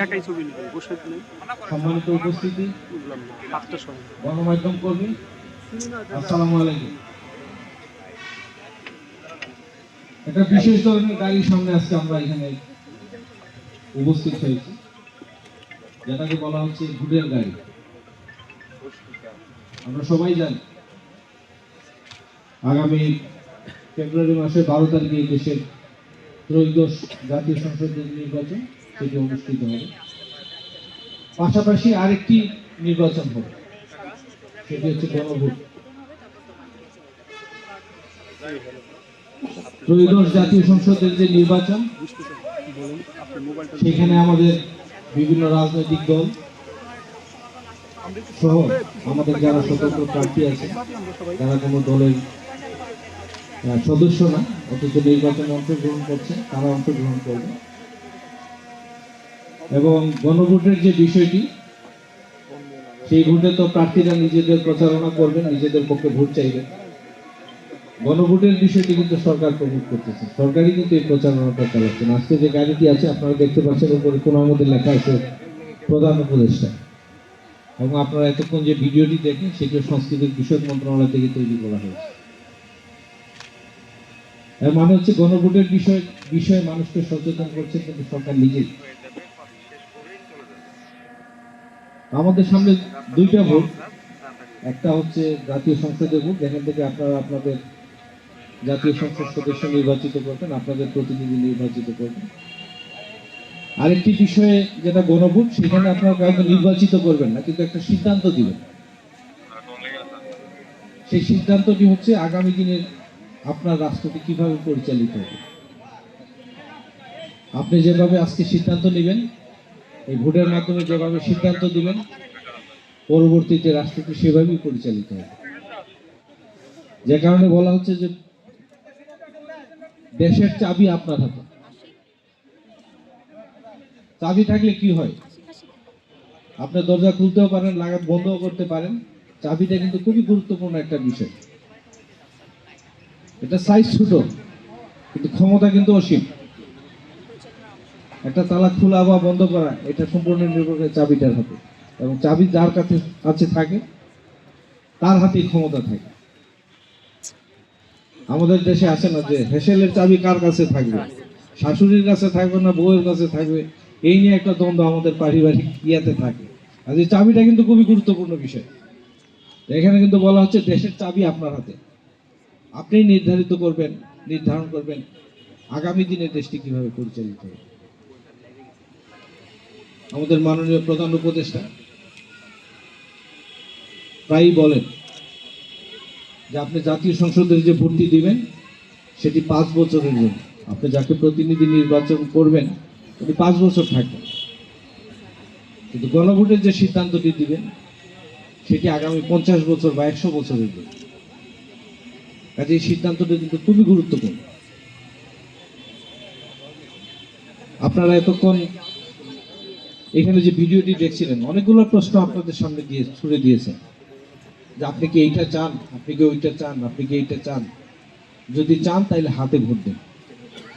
ছবি ছবি সম্মানিত উপস্থিতি গণমাধ্যম কর্মী একটা বিশেষ ধরনের গাড়ির সামনে আজকে আমরা এখানে উপস্থিত হয়েছি। যেটাকে বলা হচ্ছে ভুটের গাড়ি আমরা সবাই জানি, আগামী ফেব্রুয়ারি মাসের বারো তারিখে দেশের ত্রয়োদশ জাতীয় সংসদের নির্বাচন সেটি অনুষ্ঠিত হবে। পাশাপাশি আরেকটি নির্বাচন হবে। সেটি হচ্ছে গণভোট। ত্রয়োদশ জাতীয় সংসদের যে নির্বাচন, সেখানে আমাদের বিভিন্ন রাজনৈতিক দল সহ আমাদের যারা স্বতন্ত্র প্রার্থী আছে, যারা কোনো দলের সদস্য না, অথচ নির্বাচনে অংশগ্রহণ করছে, তারা অংশগ্রহণ করবে। এবং গণভোটের যে বিষয়টি সেই ভোটে তো প্রার্থীরা নিজেদের প্রচারণা করবেন, নিজেদের পক্ষে ভোট চাইবেন। গণভোটের বিষয়টি কিন্তু সরকার প্রমোট করতেছে। সরকারই কিন্তু এই প্রচারণাটা চালাচ্ছেন আজকে যে গাড়িটি আছে, আপনারা দেখতে পাচ্ছেন, উপরে কোনো মধ্যে লেখা আছে, প্রধান উপদেষ্টা। এবং আপনারা এতক্ষণ যে ভিডিওটি দেখেন, সেটি সংস্কৃতির বিষয়ক মন্ত্রণালয় থেকে তৈরি করা হয়েছে। মানে হচ্ছে গণভোটের বিষয়, বিষয়ে মানুষকে সচেতন করছে কিন্তু সরকার নিজেই। আমাদের সামনে দুইটা ভোট। একটা হচ্ছে জাতীয় সংসদের ভোট, যেখান থেকে আপনারা আপনাদের জাতীয় সংসদ সদস্য নির্বাচিত করবেন, আপনাদের প্রতিনিধি নির্বাচিত করবেন। আরেকটি বিষয়ে যেটা গণভোট, সেখানে আপনারা কাউকে নির্বাচিত করবেন না, কিন্তু একটা সিদ্ধান্ত দিবেন। সেই সিদ্ধান্তটি হচ্ছে আগামী দিনের আপনার রাষ্ট্রটি কীভাবে পরিচালিত হবে। আপনি যেভাবে আজকে সিদ্ধান্ত নেবেন এই ভোটের মাধ্যমে যেভাবে সিদ্ধান্ত দিবেন পরবর্তীতে রাষ্ট্রটি সেভাবেই পরিচালিত হবে। যে কারণে বলা হচ্ছে যে, দেশের চাবি আপনার হাতে। চাবি থাকলে কি হয়? আপনার দরজা খুলতেও পারেন, লাগাত বন্ধও করতে পারেন। চাবিটা কিন্তু খুবই গুরুত্বপূর্ণ একটা বিষয়। এটা সাইজ ছোট, কিন্তু ক্ষমতা কিন্তু অসীম। একটা তালা খোলা বা বন্ধ করা, এটা সম্পূর্ণ নির্ভর করে চাবিটার হাতে। এবং চাবি যার কাছে কাছে থাকে, তার হাতেই ক্ষমতা থাকে। আমাদের দেশে আছে না যে, হেসেলের চাবি কার কাছে থাকবে? শাশুড়ির কাছে থাকবে না, বউয়ের কাছে থাকবে? এই নিয়ে একটা দ্বন্দ্ব আমাদের পারিবারিক ইয়াতে থাকে। আর এই চাবিটা কিন্তু খুবই গুরুত্বপূর্ণ বিষয়। এখানে কিন্তু বলা হচ্ছে, দেশের চাবি আপনার হাতে। আপনি নির্ধারিত করবেন, নির্ধারণ করবেন, আগামী দিনে দেশটি কীভাবে পরিচালিত হবে। আমাদের মাননীয় প্রধান উপদেষ্টা প্রায়ই বলেন যে আপনি জাতীয় সংসদের যে ভর্তি দিবেন, সেটি পাঁচ বছরের জন্য। আপনি যাকে প্রতিনিধি নির্বাচন করবেন, উনি পাঁচ বছর থাকবেন। কিন্তু গণভোটের যে সিদ্ধান্তটি দিবেন, সেটি আগামী পঞ্চাশ বছর বা একশো বছরের জন্য। কাজে এই সিদ্ধান্তটি কিন্তু খুবই গুরুত্বপূর্ণ। আপনারা এতক্ষণ এখানে যে ভিডিওটি দেখছিলেন, অনেকগুলো প্রশ্ন আপনাদের সামনে দিয়ে ছুড়ে দিয়েছেন যে আপনি কি এইটা চান? আপনি কি ওইটা চান? আপনি কি এইটা চান? যদি চান তাহলে হাতে ভোট দেন।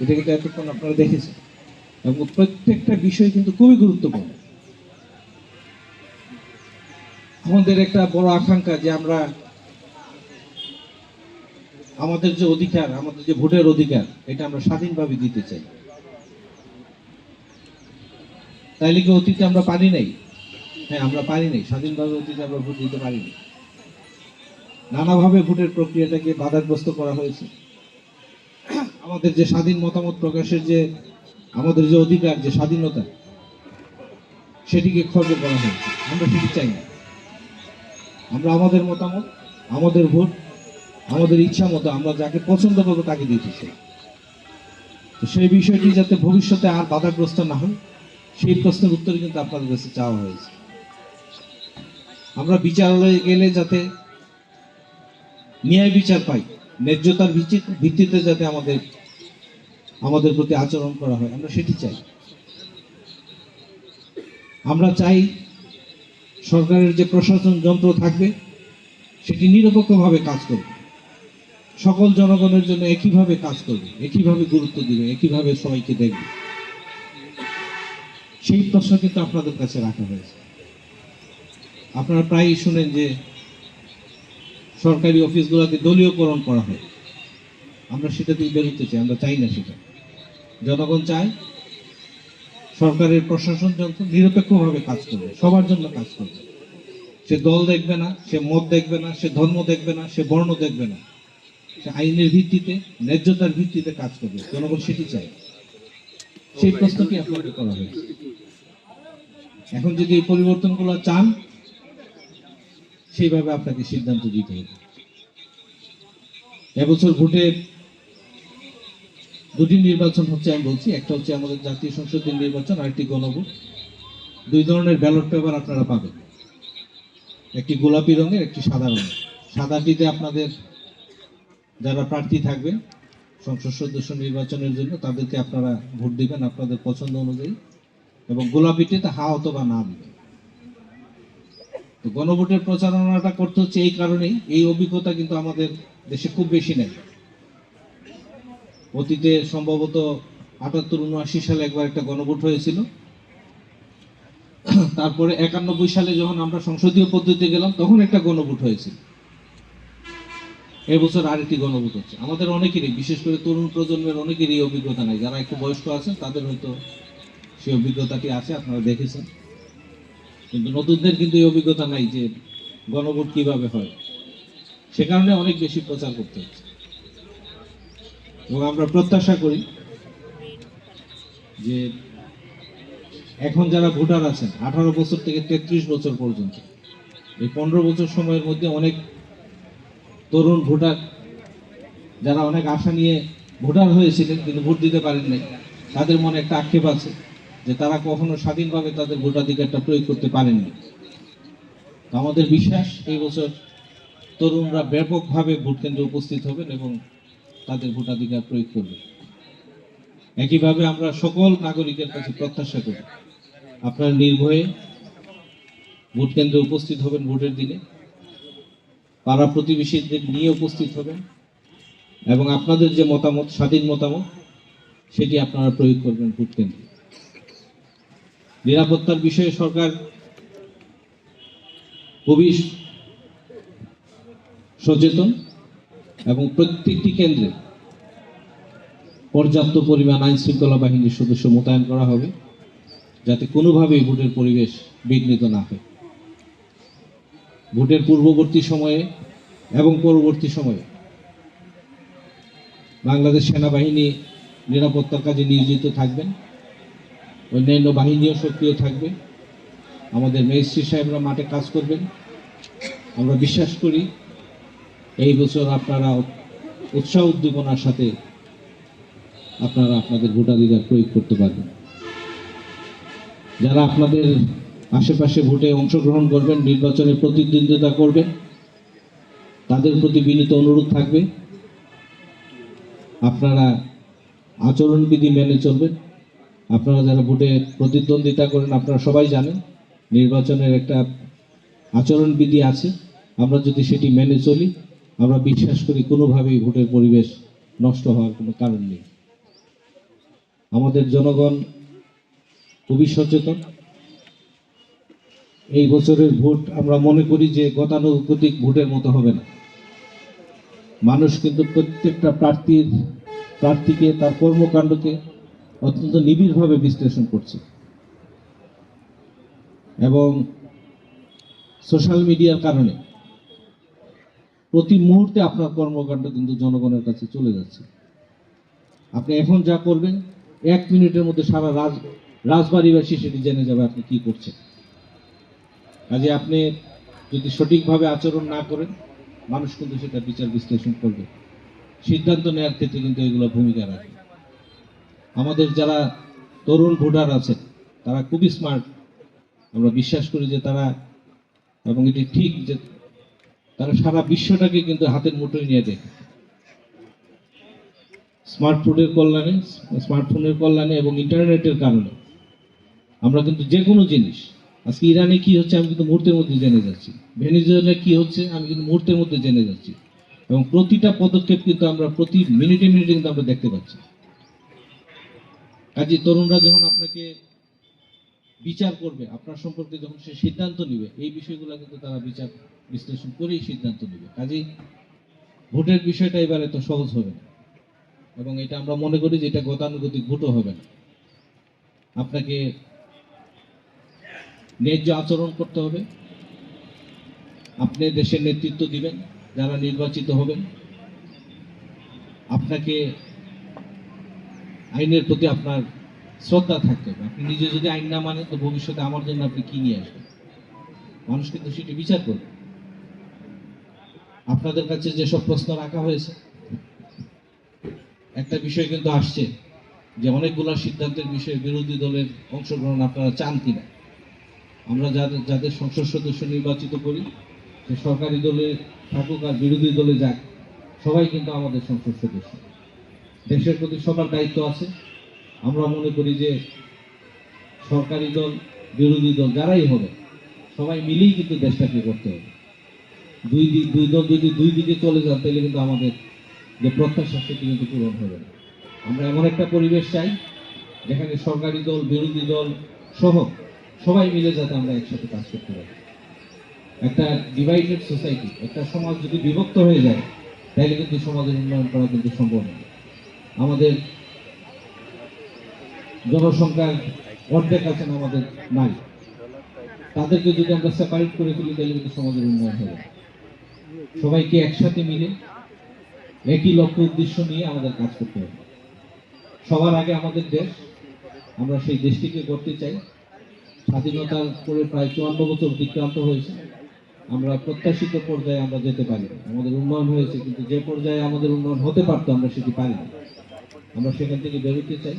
এটা কিন্তু এতক্ষণ আপনারা দেখেছেন। এবং প্রত্যেকটা বিষয় কিন্তু খুবই গুরুত্বপূর্ণ। আমাদের একটা বড় আকাঙ্ক্ষা যে আমরা আমাদের যে অধিকার, আমাদের যে ভোটের অধিকার, এটা আমরা স্বাধীনভাবে দিতে চাই। তাইলে কি অতীতে আমরা পারি নাই? হ্যাঁ আমরা পারি নাই। স্বাধীনভাবে অতীতে আমরা ভোট দিতে পারিনি। নানাভাবে ভোটের প্রক্রিয়াটাকে বাধাগ্রস্ত করা হয়েছে। আমাদের যে স্বাধীন মতামত প্রকাশের যে, আমাদের যে অধিকার, যে স্বাধীনতা, সেটিকে খর্ব করা হয়েছে। আমরা সেটি চাই না। আমরা আমাদের মতামত, আমাদের ভোট, আমাদের ইচ্ছা মতো আমরা যাকে পছন্দ করব তাকে দিতে চাই তো সেই বিষয়টি যাতে ভবিষ্যতে আর বাধাগ্রস্ত না হয় সেই প্রশ্নের উত্তর কিন্তু আপনাদের কাছে চাওয়া হয়েছে। আমরা বিচারালয়ে গেলে যাতে ন্যায় বিচার পাই, ন্যায্যতার ভিত্তিতে যাতে আমাদের আমাদের প্রতি আচরণ করা হয়, আমরা সেটি চাই। আমরা চাই সরকারের যে প্রশাসন যন্ত্র থাকবে, সেটি নিরপেক্ষভাবে কাজ করবে। সকল জনগণের জন্য একইভাবে কাজ করবে, একইভাবে গুরুত্ব দিবে, একইভাবে সবাইকে দেখবে। সেই প্রশ্ন কিন্তু আপনাদের কাছে রাখা হয়েছে। আপনারা প্রায়ই শুনেন যে সরকারি অফিসগুলোকে দলীয়করণ করা হয়। আমরা সেটা থেকে বেরোতে চাই, আমরা চাই না সেটা। জনগণ চায়, সরকারের প্রশাসন যন্ত্র নিরপেক্ষভাবে কাজ করবে, সবার জন্য কাজ করবে। সে দল দেখবে না, সে মত দেখবে না, সে ধর্ম দেখবে না, সে বর্ণ দেখবে না। সে আইনের ভিত্তিতে, ন্যায্যতার ভিত্তিতে কাজ করবে, জনগণ সেটি চায়। সেই প্রশ্নটি আপনাকে করা হয়েছে? এখন যদি এই পরিবর্তনগুলো চান, সেইভাবে আপনাকে সিদ্ধান্ত দিতে হবে। এবছর ভোটে দুটি নির্বাচন হচ্ছে আমি বলছি, একটা হচ্ছে আমাদের জাতীয় সংসদের নির্বাচন আর একটি গণভোট। দুই ধরনের ব্যালট পেপার আপনারা পাবেন। একটি গোলাপি রঙের, একটি সাদা রঙের। সাদাটিতে আপনাদের যারা প্রার্থী থাকবেন, সংসদ সদস্য নির্বাচনের জন্য, তাদেরকে আপনারা ভোট দিবেন আপনাদের পছন্দ অনুযায়ী। এবং গোলাপিটিতে হা অথবা না দিবেন তো গণভোটের প্রচারণাটা করতে হচ্ছে এই কারণেই। এই অভিজ্ঞতা কিন্তু আমাদের দেশে খুব বেশি নেই। অতীতে সম্ভবত আটাত্তর, উনআশি সালে একবার একটা গণভোট হয়েছিল। তারপরে একানব্বই সালে যখন আমরা সংসদীয় পদ্ধতিতে গেলাম, তখন একটা গণভোট হয়েছিল। এবছর আরেকটি গণভোট হচ্ছে। আমাদের অনেকেরই, বিশেষ করে তরুণ প্রজন্মের অনেকেরই অভিজ্ঞতা নাই। যারা একটু বয়স্ক আছেন, তাদের হয়তো সেই অভিজ্ঞতাটি আছে? আপনারা দেখেছেন। কিন্তু নতুনদের কিন্তু এই অভিজ্ঞতা নাই যে গণভোট কীভাবে হয়। সে কারণে অনেক বেশি প্রচার করতে হচ্ছে। এবং আমরা প্রত্যাশা করি যে এখন যারা ভোটার আছেন, আঠারো বছর থেকে তেত্রিশ বছর পর্যন্ত, এই পনেরো বছর সময়ের মধ্যে অনেক তরুণ ভোটার, যারা অনেক আশা নিয়ে ভোটার হয়েছিলেন কিন্তু ভোট দিতে পারেন নাই, তাদের মনে একটা আক্ষেপ আছে। যে তারা কখনো স্বাধীনভাবে তাদের ভোটাধিকারটা প্রয়োগ করতে পারেননি। তো আমাদের বিশ্বাস, এই বছর তরুণরা ব্যাপকভাবে ভোট কেন্দ্রে উপস্থিত হবেন এবং তাদের ভোটাধিকার প্রয়োগ করবে একইভাবে আমরা সকল নাগরিকের কাছে প্রত্যাশা করি, আপনারা নির্ভয়ে ভোট কেন্দ্রে উপস্থিত হবেন ভোটের দিনে, পাড়া প্রতিবেশীদের নিয়ে উপস্থিত হবেন এবং আপনাদের যে মতামত, স্বাধীন মতামত, সেটি আপনারা প্রয়োগ করবেন ভোট কেন্দ্রে। নিরাপত্তার বিষয়ে সরকার খুবই সচেতন এবং প্রত্যেকটি কেন্দ্রে পর্যাপ্ত পরিমাণ আইন শৃঙ্খলা বাহিনীর সদস্য মোতায়েন করা হবে, যাতে কোনোভাবেই ভোটের পরিবেশ বিঘ্নিত না হয়। ভোটের পূর্ববর্তী সময়ে এবং পরবর্তী সময়ে বাংলাদেশ সেনাবাহিনী নিরাপত্তার কাজে নিয়োজিত থাকবেন। অন্যান্য বাহিনীও সক্রিয় থাকবে। আমাদের ম্যাজিস্ট্রেট সাহেবরা মাঠে কাজ করবেন। আমরা বিশ্বাস করি এই বছর আপনারা উৎসাহ উদ্দীপনার সাথে আপনারা আপনাদের ভোটাধিকার প্রয়োগ করতে পারবেন। যারা আপনাদের আশেপাশে ভোটে অংশগ্রহণ করবেন নির্বাচনে প্রতিদ্বন্দ্বিতা করবেন, তাদের প্রতি বিনীত অনুরোধ থাকবে। আপনারা আচরণবিধি মেনে চলবেন। আপনারা যারা ভোটে প্রতিদ্বন্দ্বিতা করেন, আপনারা সবাই জানেন, নির্বাচনের একটা আচরণবিধি আছে। আমরা যদি সেটি মেনে চলি, আমরা বিশ্বাস করি কোনোভাবেই ভোটের পরিবেশ নষ্ট হওয়ার কোনো কারণ নেই। আমাদের জনগণ খুবই সচেতন। এই বছরের ভোট আমরা মনে করি যে গতানুগতিক ভোটের মতো হবে না। মানুষ কিন্তু প্রত্যেকটা প্রার্থীর, প্রার্থীকে, তার কর্মকাণ্ডকে অত্যন্ত নিবিড়ভাবে বিশ্লেষণ করছে। এবং সোশ্যাল মিডিয়ার কারণে প্রতি মুহূর্তে আপনার কর্মকাণ্ড কিন্তু জনগণের কাছে চলে যাচ্ছে। আপনি এখন যা করবেন, এক মিনিটের মধ্যে সারা রাজ, রাজবাড়িবাসী সেটি জেনে যাবে আপনি কি করছেন। কাজে আপনি যদি সঠিকভাবে আচরণ না করেন, মানুষ কিন্তু সেটা বিচার বিশ্লেষণ করবে। সিদ্ধান্ত নেওয়ার ক্ষেত্রে কিন্তু এগুলো ভূমিকা রাখে আমাদের যারা তরুণ ভোটার আছে তারা খুবই স্মার্ট আমরা বিশ্বাস করি যে তারা, এবং এটি ঠিক যে তারা সারা বিশ্বটাকে কিন্তু হাতের মুঠোয় নিয়ে দেখে। স্মার্টফোনের কল্যাণে স্মার্টফোনের কল্যাণে এবং ইন্টারনেটের কারণে। আমরা কিন্তু যে কোনো জিনিস, আজকে ইরানে কি হচ্ছে আমি কিন্তু মুহূর্তের মধ্যে জেনে যাচ্ছি। ভেনিজুয়েলা কি হচ্ছে আমি কিন্তু মুহূর্তের মধ্যে জেনে যাচ্ছি। এবং প্রতিটা পদক্ষেপ কিন্তু আমরা প্রতি মিনিটে মিনিটে কিন্তু আমরা দেখতে পাচ্ছি। কাজে তরুণরা যখন আপনাকে বিচার করবে, আপনার সম্পর্কে যখন সে সিদ্ধান্ত নেবে, এই বিষয়গুলো কিন্তু তারা বিচার বিশ্লেষণ করেই সিদ্ধান্ত নেবে। কাজেই ভোটের বিষয়টা এবারে তো সহজ হবে না। এবং এটা আমরা মনে করি যে এটা গতানুগতিক ভোটও হবে না। আপনাকে ন্যায্য আচরণ করতে হবে। আপনি দেশের নেতৃত্ব দিবেন, যারা নির্বাচিত হবেন। আপনাকে আইনের প্রতি আপনার শ্রদ্ধা থাকতে হবে। আপনি নিজে যদি আইন না মানেন, তো ভবিষ্যতে আমার জন্য আপনি কি নিয়ে আসবেন? মানুষ কিন্তু সেটি বিচার করবে। আপনাদের কাছে যেসব প্রশ্ন রাখা হয়েছে, একটা বিষয় কিন্তু আসছে যে অনেকগুলো সিদ্ধান্তের বিষয়ে বিরোধী দলের অংশগ্রহণ আপনারা চান কিনা। আমরা যাদের যাদের সংসদ সদস্য নির্বাচিত করি সরকারি দলে থাকুক আর বিরোধী দলে যাক, সবাই কিন্তু আমাদের সংসদ সদস্য। দেশের প্রতি সবার দায়িত্ব আছে। আমরা মনে করি যে সরকারি দল, বিরোধী দল যারাই হবে সবাই মিলেই কিন্তু দেশটাকে করতে হবে। দুই দিক, দুই দল যদি দুই দিকে চলে যান, তাহলে কিন্তু আমাদের যে প্রত্যাশা, সেটি কিন্তু পূরণ হবে না। আমরা এমন একটা পরিবেশ চাই, যেখানে সরকারি দল, বিরোধী দল সহ সবাই মিলে যাতে আমরা একসাথে কাজ করতে পারি। একটা ডিভাইডেড সোসাইটি একটা সমাজ যদি বিভক্ত হয়ে যায়, তাহলে কিন্তু সমাজের উন্নয়ন করা কিন্তু সম্ভব নয় আমাদের জনসংখ্যার অর্ধেক আছেন আমাদের নাই। তাদেরকে যদি আমরা সেপারেট করে ফেলি, তাহলে কিন্তু সমাজের উন্নয়ন হবে। সবাইকে একসাথে মিলে একই লক্ষ্য, উদ্দেশ্য নিয়ে আমাদের কাজ করতে হবে। সবার আগে আমাদের দেশ, আমরা সেই দেশটিকে করতে চাই। স্বাধীনতার পরে প্রায় চুয়ান্ন বছর অতিক্রান্ত হয়েছে। আমরা প্রত্যাশিত পর্যায়ে আমরা যেতে পারি। আমাদের উন্নয়ন হয়েছে, কিন্তু যে পর্যায়ে আমাদের উন্নয়ন হতে পারতো, আমরা সেটি পারি না আমরা সেখান থেকে বেরোতে চাই।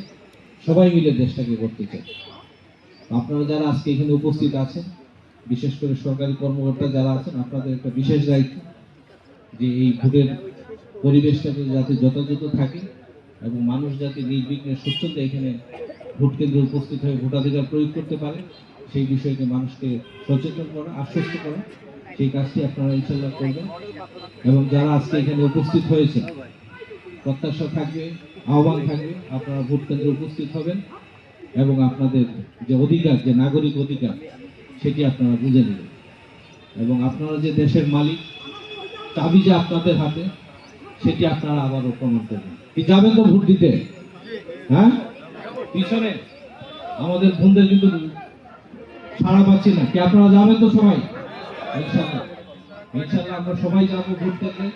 সবাই মিলে দেশটাকে করতে চাই। আপনারা যারা আজকে এখানে উপস্থিত আছেন, বিশেষ করে সরকারি কর্মকর্তা যারা আছেন, আপনাদের একটা বিশেষ দায়িত্ব যে এই ভোটের পরিবেশটাকে যাতে যথাযথ থাকে এবং মানুষ যাতে নির্বিঘ্নে স্বচ্ছন্দে এখানে ভোট কেন্দ্রে উপস্থিত হয়ে ভোটাধিকার প্রয়োগ করতে পারে, সেই বিষয়কে মানুষকে সচেতন করা, আশ্বস্ত করা, সেই কাজটি আপনারা ইনশাল্লাহ করবেন। এবং যারা আজকে এখানে উপস্থিত হয়েছেন, প্রত্যাশা থাকবে আহ্বান থাকবে, আপনারা ভোট কেন্দ্রে উপস্থিত হবেন এবং আপনাদের যে অধিকার, যে নাগরিক অধিকার, সেটি আপনারা বুঝে নেবেন। এবং আপনারা যে দেশের মালিক, চাবি যে আপনাদের হাতে, সেটি আপনারা আবারও প্রমাণ করবেন। কি যাবেন তো ভোট দিতে? হ্যাঁ? পিছনে আমাদের বোনদের কিন্তু সাড়া পাচ্ছি না। কি আপনারা যাবেন তো সবাই? ইনশাল্লাহ। ইনশাল্লাহ আমরা সবাই যাব ভোট কেন্দ্রে।